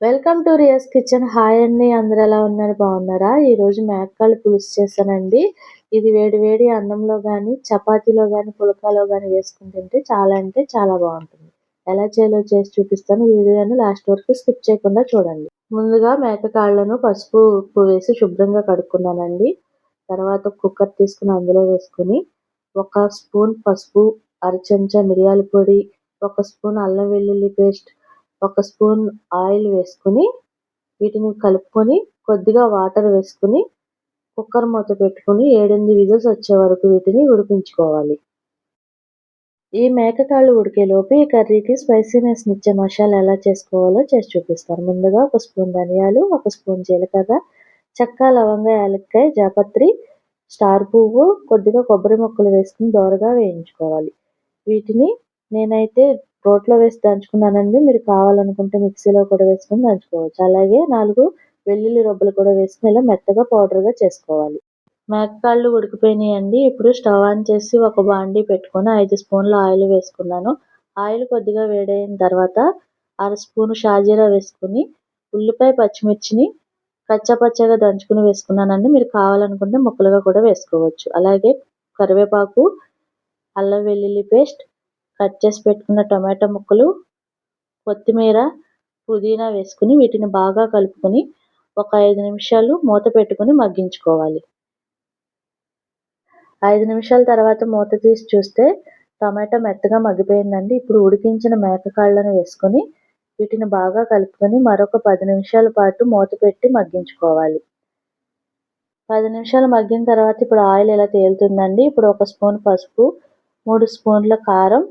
Welcome to Riya's kitchen. Hi అండి. అందరు ఎలా ఉన్నారు? బాగున్నారా? ఈరోజు మేకకాళ్ళు పులుసు చేశానండి. ఇది వేడి వేడి అన్నంలో కానీ చపాతీలో కానీ పులకాలో కానీ వేసుకుని తింటే చాలా అంటే చాలా బాగుంటుంది. ఎలా చేయాలో చేసి చూపిస్తాను. వీడియోని లాస్ట్ వరకు స్కిప్ చేయకుండా చూడండి. ముందుగా మేకకాళ్ళను పసుపు ఉప్పు వేసి శుభ్రంగా కడుక్కున్నానండి. తర్వాత కుక్కర్ తీసుకుని అందులో వేసుకుని ఒక స్పూన్ పసుపు అర చెంచా మిరియాల పొడి ఒక స్పూన్ అల్లం వెల్లుల్లి పేస్ట్ ఒక స్పూన్ ఆయిల్ వేసుకుని వీటిని కలుపుకొని కొద్దిగా వాటర్ వేసుకుని కుక్కర్ మూత పెట్టుకుని ఏడెనిమిది విజిల్స్ వచ్చే వరకు వీటిని ఉడికించుకోవాలి. ఈ మేకకాళ్ళు ఉడికేలోపు ఈ కర్రీకి స్పైసీనెస్ ఇచ్చే మసాలా ఎలా చేసుకోవాలో చేసి చూపిస్తాను. ముందుగా ఒక స్పూన్ ధనియాలు ఒక స్పూన్ జీలకర్ర చెక్క లవంగ యాలక్కాయ జాపత్రి స్టార్ పువ్వు కొద్దిగా కొబ్బరి ముక్కలు వేసుకుని దోరగా వేయించుకోవాలి. వీటిని నేనైతే రోట్లో వేసి దంచుకున్నానండి. మీరు కావాలనుకుంటే మిక్సీలో కూడా వేసుకొని దంచుకోవచ్చు. అలాగే నాలుగు వెల్లుల్లి రొబ్బలు కూడా వేసుకుని ఇలా మెత్తగా పౌడర్గా చేసుకోవాలి. మేకకాళ్ళు ఉడికిపోయినాయండి. ఇప్పుడు స్టవ్ ఆన్ చేసి ఒక బాండీ పెట్టుకొని ఐదు స్పూన్ల ఆయిల్ వేసుకున్నాను. ఆయిల్ కొద్దిగా వేడైన తర్వాత అర స్పూన్ షాజీరా వేసుకుని ఉల్లిపాయ పచ్చిమిర్చిని కచ్చపచ్చగా దంచుకుని వేసుకున్నానండి. మీరు కావాలనుకుంటే ముక్కలుగా కూడా వేసుకోవచ్చు. అలాగే కరివేపాకు అల్లం వెల్లుల్లి పేస్ట్ కట్ చేసి పెట్టుకున్న టమాటా ముక్కలు కొత్తిమీర పుదీనా వేసుకుని వీటిని బాగా కలుపుకొని ఒక ఐదు నిమిషాలు మూత పెట్టుకుని మగ్గించుకోవాలి. ఐదు నిమిషాల తర్వాత మూత తీసి చూస్తే టమాటో మెత్తగా మగ్గిపోయిందండి. ఇప్పుడు ఉడికించిన మేకకాళ్ళను వేసుకొని వీటిని బాగా కలుపుకొని మరొక పది నిమిషాల పాటు మూత పెట్టి మగ్గించుకోవాలి. పది నిమిషాలు మగ్గిన తర్వాత ఇప్పుడు ఆయిల్ ఇలా తేలుతుందండి? ఇప్పుడు ఒక స్పూన్ పసుపు మూడు స్పూన్ల కారం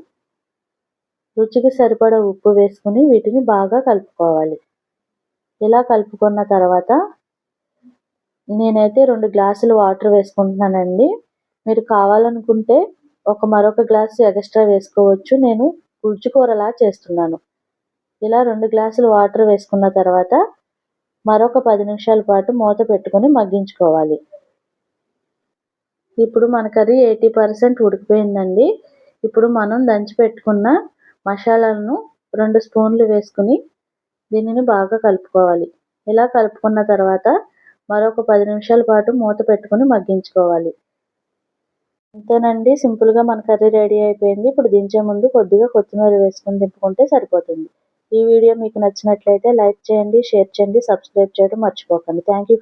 రుచికి సరిపడా ఉప్పు వేసుకుని వీటిని బాగా కలుపుకోవాలి. ఇలా కలుపుకున్న తర్వాత నేనైతే రెండు గ్లాసులు వాటర్ వేసుకుంటున్నానండి. మీరు కావాలనుకుంటే ఒక మరొక గ్లాసు ఎక్స్ట్రా వేసుకోవచ్చు. నేను కూరలా చేస్తున్నాను. ఇలా రెండు గ్లాసులు వాటర్ వేసుకున్న తర్వాత మరొక పది నిమిషాల పాటు మూత పెట్టుకొని మగ్గించుకోవాలి. ఇప్పుడు మన కర్రీ ఎయిటీ పర్సెంట్ ఉడికిపోయిందండి. ఇప్పుడు మనం దంచి పెట్టుకున్న మసాలాలను రెండు స్పూన్లు వేసుకుని దీనిని బాగా కలుపుకోవాలి. ఇలా కలుపుకున్న తర్వాత మరొక పది నిమిషాల పాటు మూత పెట్టుకుని మగ్గించుకోవాలి. అంతేనండి సింపుల్గా మన కర్రీ రెడీ అయిపోయింది. ఇప్పుడు దించే ముందు కొద్దిగా కొత్తిమీర వేసుకుని దింపుకుంటే సరిపోతుంది. ఈ వీడియో మీకు నచ్చినట్లయితే లైక్ చేయండి షేర్ చేయండి సబ్స్క్రైబ్ చేయడం మర్చిపోకండి. Thank you